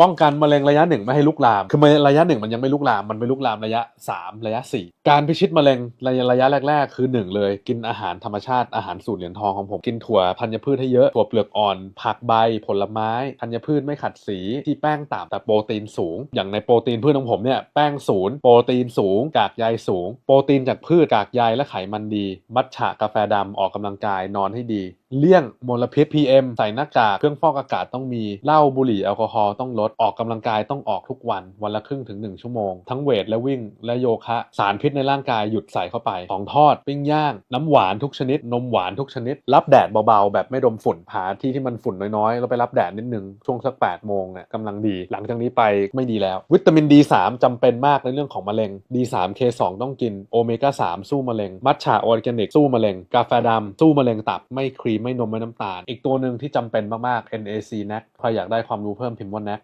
ป้องกันมะเร็งระยะหนึ่งไม่ให้ลุกลาม คือมะเร็งระยะหนึ่งมันยังไม่ลุกลาม มันไปลุกลามระยะ 3 ระยะ 4 การพิชิตมะเร็งระยะระยะแรก ๆ คือ 1 เลย กินอาหารธรรมชาติอาหารสูตรเหรียญทองของผม กินถั่วธัญพืชให้เยอะ ถั่วเปลือกอ่อน ผักใบ ผลไม้ธัญพืชไม่ขัดสี ที่แป้งต่ำแต่โปรตีนสูง อย่างในโปรตีนพืชของผมเนี่ยแป้งศูนย์โปรตีนสูง กากใยสูง โปรตีนจากพืชกากใยและไขมันดี มัทฉะกาแฟดำออกกำลังกายนอนให้ดี เลี่ยงมลพิษ PM ใส่หน้ากากเครื่องฟอกอากาศต้องมีเหล้าบุหรี่แอลกอฮอล์ต้องลดออกกำลังกายต้องออกทุกวัน วันละครึ่งถึง 1 ชั่วโมง ทั้งเวทและวิ่งและโยคะ สารพิษในร่างกายหยุดใส่เข้าไป ของทอด ปิ้งย่าง น้ำหวานทุกชนิด นมหวานทุกชนิด รับแดดเบาๆ แบบไม่ดมฝุ่นหาที่ที่มันฝุ่นน้อยๆ แล้วไปรับแดดนิดนึง ช่วงสัก8โมงเนี่ยกำลังดี หลังจากนี้ไปไม่ดีแล้ว วิตามิน D3 จำเป็นมากในเรื่องของมะเร็ง D3 K2 ต้องกิน โอเมก้า3สู้มะเร็ง มัทฉะออร์แกนิกสู้มะเร็ง กาแฟดำสู้มะเร็งตับ ไม่ครีมไม่นมไม่น้ำตาล อีกตัวหนึ่งที่จำเป็นมากๆ NAC NAC ใครอยากได้ความรู้เพิ่มพิมพ์ว่า NAC